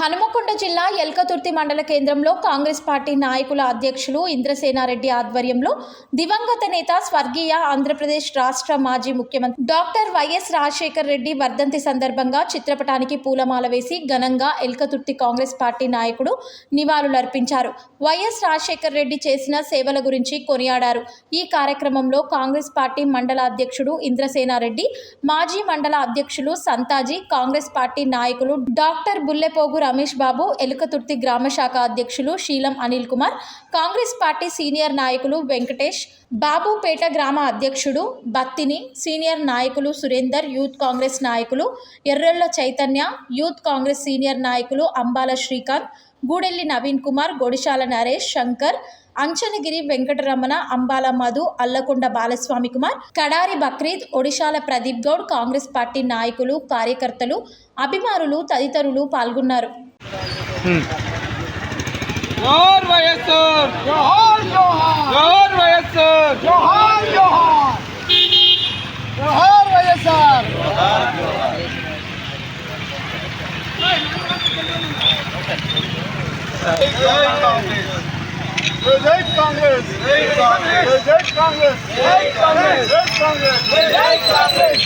హనుమకొండ జిల్లా ఎల్కతుర్తి మండల కేంద్రంలో కాంగ్రెస్ పార్టీ నాయకుల అధ్యక్షులు ఇంద్రసేనారెడ్డి ఆధ్వర్యంలో దివంగత నేత స్వర్గీయ ఆంధ్రప్రదేశ్ రాష్ట్ర మాజీ ముఖ్యమంత్రి డాక్టర్ వైఎస్ రాజశేఖర్ రెడ్డి వర్ధంతి సందర్భంగా చిత్రపటానికి పూలమాల వేసి ఘనంగా ఎల్కతుర్తి కాంగ్రెస్ పార్టీ నాయకుడు నివాళులర్పించారు. వైఎస్ రాజశేఖర్ రెడ్డి చేసిన సేవల గురించి కొనియాడారు. ఈ కార్యక్రమంలో కాంగ్రెస్ పార్టీ మండల అధ్యక్షుడు ఇంద్రసేనారెడ్డి మాజీ మండల అధ్యక్షులు సంతాజీ కాంగ్రెస్ పార్టీ నాయకులు డాక్టర్ బుల్లెపోగు రమేష్ బాబు ఎలుకతుర్తి గ్రామ శాఖ అధ్యక్షులు Seelam Anil Kumar Congress party senior నాయకులు వెంకటేష్ బాబుపేట గ్రామ అధ్యక్షుడు బత్తిని సీనియర్ నాయకులు సురేందర్ యూత్ కాంగ్రెస్ నాయకులు Errella Chaitanya youth Congress senior నాయకులు అంబాల శ్రీకాంత్ గూడెల్లి నవీన్ కుమార్ గొడిశాల నరేష్ శంకర్ అంచనగిరి వెంకటరమణ అంబాల మధు అల్లకొండ బాలస్వామి కుమార్ కడారి బక్రీద్ ఒడిశాల ప్రదీప్ గౌడ్ కాంగ్రెస్ పార్టీ నాయకులు కార్యకర్తలు అభిమానులు తదితరులు పాల్గొన్నారు. కాంగ్రెస్ జై కాంగ్రెస్ జై కాంగ్రెస్ జై కాంగ్రెస్ జై కాంగ్రెస్ జై కాంగ్రెస్